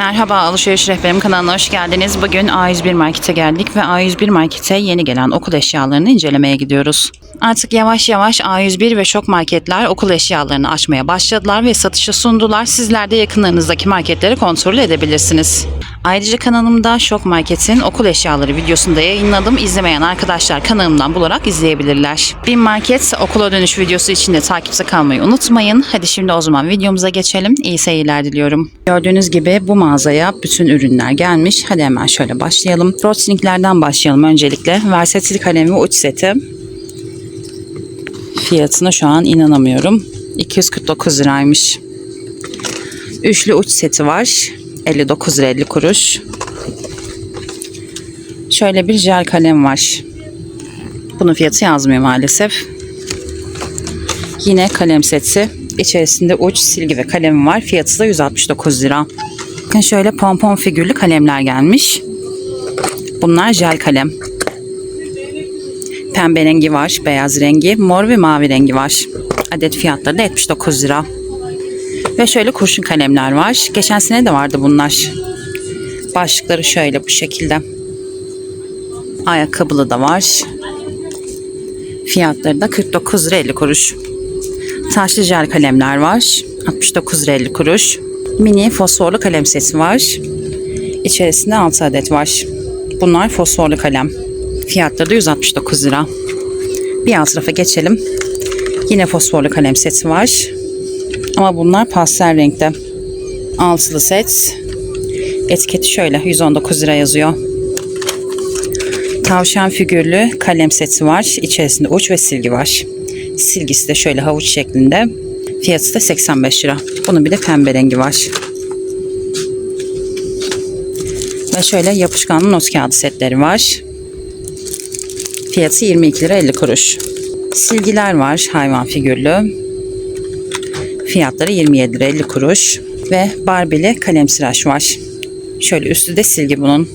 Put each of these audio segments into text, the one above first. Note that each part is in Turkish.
Merhaba Alışveriş Rehberim kanalına hoş geldiniz. Bugün A101 Market'e geldik ve A101 Market'e yeni gelen okul eşyalarını incelemeye gidiyoruz. Artık yavaş yavaş A101 ve şok marketler okul eşyalarını açmaya başladılar ve satışa sundular. Sizler de yakınlarınızdaki marketleri kontrol edebilirsiniz. Ayrıca kanalımda Şok Market'in okul eşyaları videosunu da yayınladım. İzlemeyen arkadaşlar kanalımdan bularak izleyebilirler. Bin Market okula dönüş videosu için de takipte kalmayı unutmayın. Hadi şimdi o zaman videomuza geçelim. İyi seyirler diliyorum. Gördüğünüz gibi bu mağazaya bütün ürünler gelmiş. Hadi hemen şöyle başlayalım. Rotringlerden başlayalım öncelikle. Versatil kalem ve uç seti. Fiyatına şu an inanamıyorum. 249 liraymış. Üçlü uç seti var. 59 lira 50 kuruş. Şöyle bir jel kalem var. Bunun fiyatı yazmıyor maalesef. Yine kalem seti. İçerisinde uç, silgi ve kalem var. Fiyatı da 169 lira. Bakın şöyle pompon figürlü kalemler gelmiş. Bunlar jel kalem. Pembe rengi var, beyaz rengi, mor ve mavi rengi var. Adet fiyatları da 79 lira. Ve şöyle kurşun kalemler var. Geçen sene de vardı bunlar. Başlıkları şöyle bu şekilde. Ayakkabılı da var. Fiyatları da 49 lira 50 kuruş. Taşlı jel kalemler var. 69 lira 50 kuruş. Mini fosforlu kalem seti var. İçerisinde 6 adet var. Bunlar fosforlu kalem. Fiyatları da 169 lira. Bir alt tarafa geçelim. Yine fosforlu kalem seti var. Ama bunlar pastel renkte. Altılı set. Etiketi şöyle 119 lira yazıyor. Tavşan figürlü kalem seti var. İçerisinde uç ve silgi var. Silgisi de şöyle havuç şeklinde. Fiyatı da 85 lira. Bunun bir de pembe rengi var. Ve şöyle yapışkanlı not kağıdı setleri var. Fiyatı 22 lira 50 kuruş. Silgiler var hayvan figürlü. Fiyatları 27 lira 50 kuruş. Ve Barbie'li kalem tıraş var. Şöyle üstü de silgi bunun.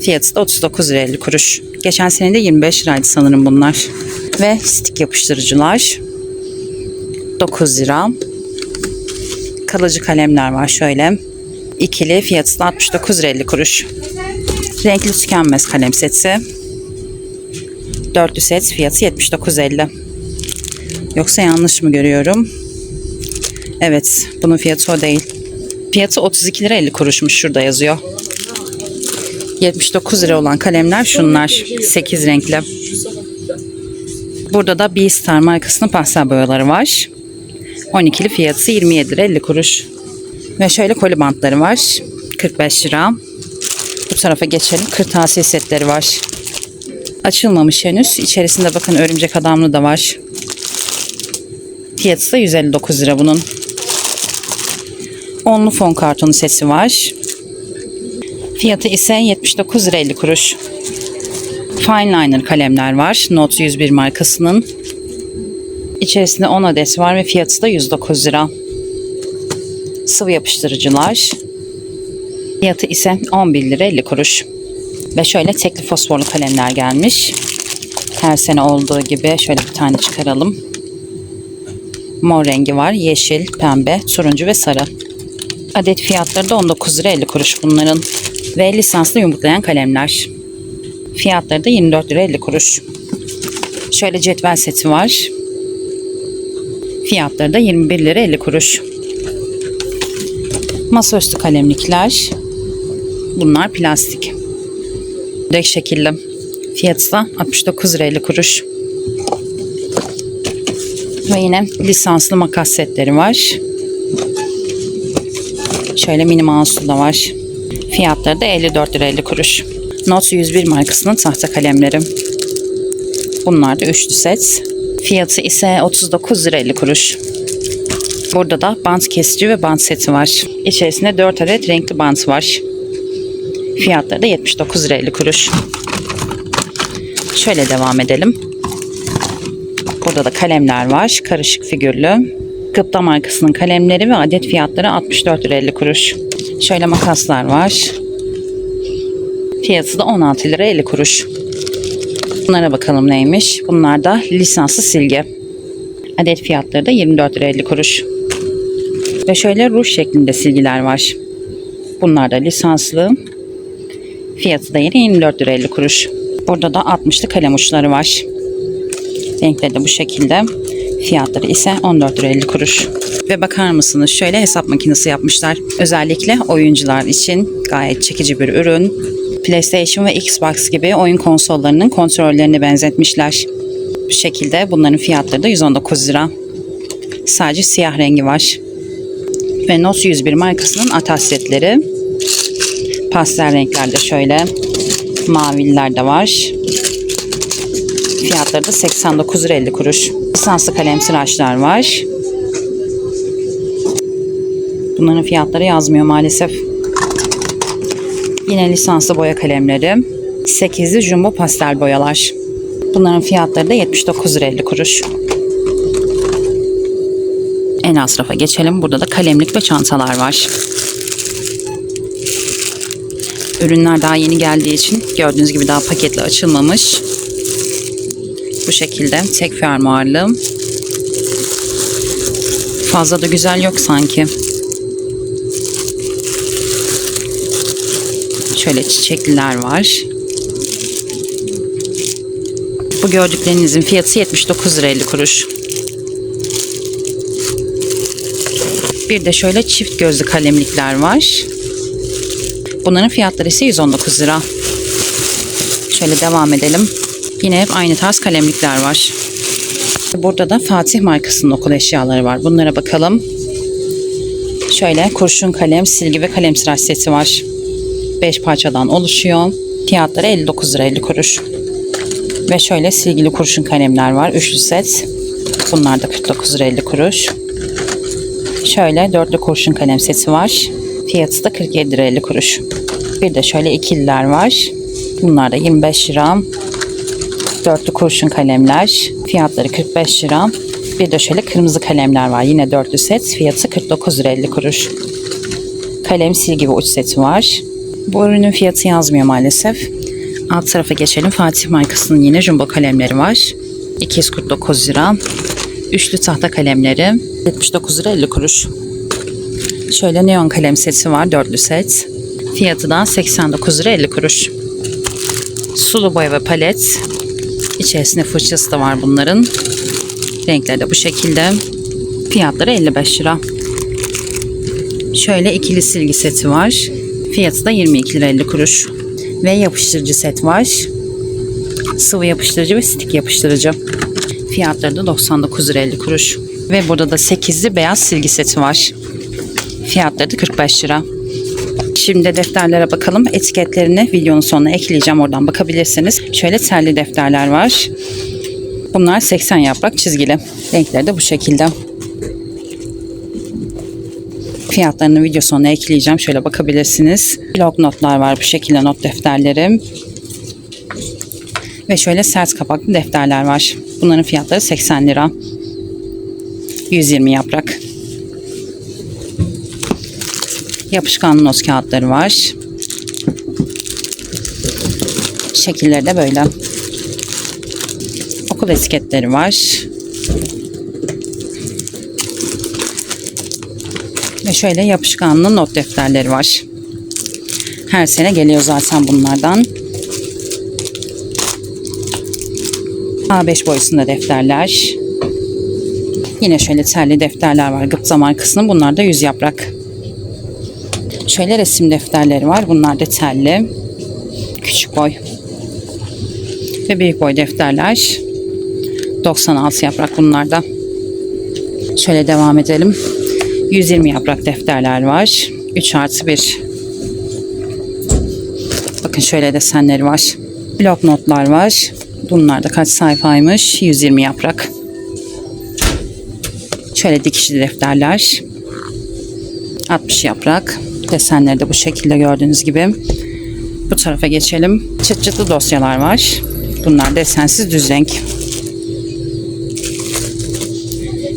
Fiyatı da 39 lira 50 kuruş. Geçen sene de 25 liraydı sanırım bunlar. Ve stik yapıştırıcılar. 9 lira. Kalıcı kalemler var şöyle. İkili fiyatı da 69 lira 50 kuruş. Renkli tükenmez kalem seti. Dörtlü set fiyatı 79.50. Yoksa yanlış mı görüyorum? Evet, bunun fiyatı o değil. Fiyatı 32 lira 50 kuruşmuş şurada yazıyor. 79 lira olan kalemler şunlar. 8 renkli. Burada da B-Star markasının pastel boyaları var. 12'li fiyatı 27 lira 50 kuruş. Ve şöyle koli bantları var. 45 lira. Bu tarafa geçelim. Kırtasiye setleri var. Açılmamış henüz. İçerisinde bakın örümcek adamlı da var. Fiyatı da 159 lira bunun. Onlu fon kartonu sesi var. Fiyatı ise 79 lira 50 kuruş. Fine liner kalemler var. Note 101 markasının. İçerisinde 10 adet var ve fiyatı da 109 lira. Sıvı yapıştırıcılar. Fiyatı ise 11 lira 50 kuruş. Ve şöyle tekli fosforlu kalemler gelmiş. Her sene olduğu gibi şöyle bir tane çıkaralım. Mor rengi var. Yeşil, pembe, turuncu ve sarı. Adet fiyatları da 19 lira 50 kuruş bunların. Ve lisanslı yumurtlayan kalemler. Fiyatları da 24 lira 50 kuruş. Şöyle cetvel seti var. Fiyatları da 21 lira 50 kuruş. Masaüstü kalemlikler. Bunlar plastik. Dek şekilli. Fiyatı da 69 lira 50 kuruş. Ve yine lisanslı makas setleri var. Şöyle mini mouse'lu da var. Fiyatları da 54 lira 50 kuruş. Note 101 markasının tahta kalemleri. Bunlar da üçlü set. Fiyatı ise 39 lira 50 kuruş. Burada da bant kesici ve bant seti var. İçerisinde 4 adet renkli bant var. Fiyatları da 79 lira 50 kuruş. Şöyle devam edelim. Burada da kalemler var. Karışık figürlü. Gıpta markasının kalemleri ve adet fiyatları 64 lira 50 kuruş. Şöyle makaslar var. Fiyatı da 16 lira 50 kuruş. Bunlara bakalım neymiş. Bunlar da lisanslı silgi. Adet fiyatları da 24 lira 50 kuruş. Ve şöyle ruj şeklinde silgiler var. Bunlar da lisanslı. Fiyatı da yine 24 lira 50 kuruş. Burada da 60'lı kalem uçları var. Renkleri de bu şekilde. Fiyatları ise 14 lira 50 kuruş. Ve bakar mısınız şöyle hesap makinesi yapmışlar. Özellikle oyuncular için gayet çekici bir ürün. PlayStation ve Xbox gibi oyun konsollarının kontrollerini benzetmişler. Bu şekilde bunların fiyatları da 119 lira. Sadece siyah rengi var. Ve Note 101 markasının atas setleri. Pastel renklerde şöyle. Mavililer de var. Fiyatları da 89 lira 50 kuruş. Lisanslı kalem tıraşlar var. Bunların fiyatları yazmıyor maalesef. Yine lisanslı boya kalemleri. 8'li jumbo pastel boyalar. Bunların fiyatları da 79 lira 50 kuruş. En az rafa geçelim. Burada da kalemlik ve çantalar var. Ürünler daha yeni geldiği için gördüğünüz gibi daha paketle açılmamış. Bu şekilde tek fermuarlı. Fazla da güzel yok sanki. Şöyle çiçekliler var. Bu gördüklerinizin fiyatı 79 lira 50 kuruş. Bir de şöyle çift gözlü kalemlikler var. Bunların fiyatları ise 119 lira. Şöyle devam edelim. Yine hep aynı tarz kalemlikler var. Burada da Fatih markasının okul eşyaları var. Bunlara bakalım. Şöyle kurşun kalem, silgi ve kalem tıraş seti var. 5 parçadan oluşuyor. Fiyatları 59 lira 50 kuruş. Ve şöyle silgili kurşun kalemler var. Üçlü set. Bunlar da 49 lira 50 kuruş. Şöyle dörtlü kurşun kalem seti var. Fiyatı da 47 lira 50 kuruş. Bir de şöyle ikililer var. Bunlar da 25 lira. Dörtlü kurşun kalemler. Fiyatları 45 lira. Bir de şöyle kırmızı kalemler var. Yine dörtlü set. Fiyatı 49 lira 50 kuruş. Kalem silgi ve uç seti var. Bu ürünün fiyatı yazmıyor maalesef. Alt tarafa geçelim. Fatih markasının yine jumbo kalemleri var. 249 lira. Üçlü tahta kalemleri 79 lira 50 kuruş. Şöyle neon kalem seti var. Dörtlü set. Fiyatı da 89 lira 50 kuruş. Sulu boya ve palet. İçerisinde fırçası da var bunların. Renkleri de bu şekilde. Fiyatları 55 lira. Şöyle ikili silgi seti var. Fiyatı da 22 lira 50 kuruş. Ve yapıştırıcı set var. Sıvı yapıştırıcı ve stik yapıştırıcı. Fiyatları da 99 lira 50 kuruş. Ve burada da 8'li beyaz silgi seti var. Fiyatları da 45 lira. Şimdi defterlere bakalım. Etiketlerini videonun sonuna ekleyeceğim. Oradan bakabilirsiniz. Şöyle terli defterler var. Bunlar 80 yaprak çizgili. Renkleri de bu şekilde. Fiyatlarını video sonuna ekleyeceğim. Şöyle bakabilirsiniz. Blok notlar var bu şekilde not defterleri. Ve şöyle sert kapaklı defterler var. Bunların fiyatları 80 lira. 120 yaprak. Yapışkanlı not kağıtları var. Şekilleri de böyle. Okul etiketleri var. Ve şöyle yapışkanlı not defterleri var. Her sene geliyor zaten bunlardan. A5 boyasında defterler. Yine şöyle terli defterler var. Gıpta markasının. Bunlar da 100 yaprak. Şöyle resim defterleri var. Bunlar da telli. Küçük boy. Ve büyük boy defterler. 96 yaprak bunlar da. Şöyle devam edelim. 120 yaprak defterler var. 3 artı 1. Bakın şöyle desenleri var. Blok notlar var. Bunlar da kaç sayfaymış? 120 yaprak. Şöyle dikişli defterler. 60 yaprak. Desenleri de bu şekilde gördüğünüz gibi. Bu tarafa geçelim. Çıt çıtlı dosyalar var. Bunlar desensiz düz renk.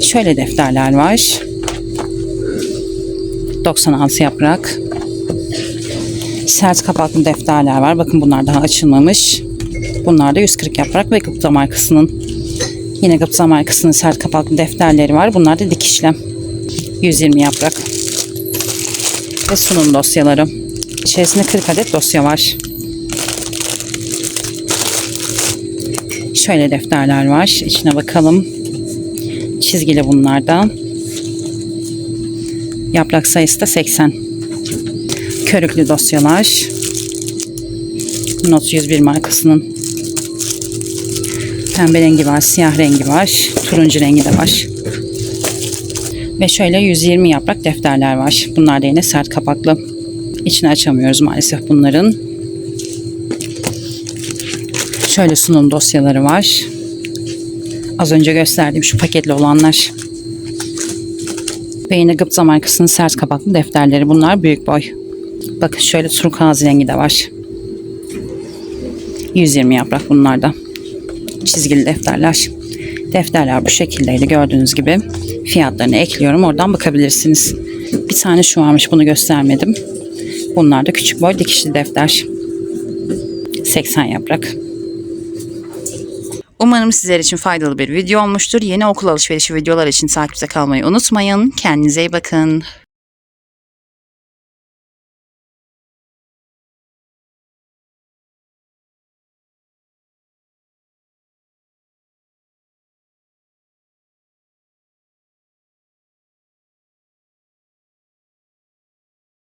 Şöyle defterler var. 96 yaprak. Sert kapaklı defterler var. Bakın bunlar daha açılmamış. Bunlar da 140 yaprak ve Gıpta markasının. Yine Gıpta markasının sert kapaklı defterleri var. Bunlar da dikişli. 120 yaprak. ve sunum dosyaları. İçerisinde 40 adet dosya var. Şöyle defterler var. İçine bakalım. Çizgili bunlardan. Yaprak sayısı da 80. Körüklü dosyalar. Not 101 markasının. Pembe rengi var, siyah rengi var, turuncu rengi de var. Ve şöyle 120 yaprak defterler var. Bunlar da yine sert kapaklı. İçini açamıyoruz maalesef bunların. Şöyle sunum dosyaları var. Az önce gösterdiğim şu paketli olanlar. Ve yine Gıpta markasının sert kapaklı defterleri. Bunlar büyük boy. Bakın şöyle turkuaz rengi de var. 120 yaprak bunlarda. Çizgili defterler. Defterler bu şekildeydi gördüğünüz gibi. Fiyatlarını ekliyorum. Oradan bakabilirsiniz. Bir tane şu varmış bunu göstermedim. Bunlar da küçük boy dikişli defter. 80 yaprak. Umarım sizler için faydalı bir video olmuştur. Yeni okul alışverişi videolar için takipte kalmayı unutmayın. Kendinize iyi bakın.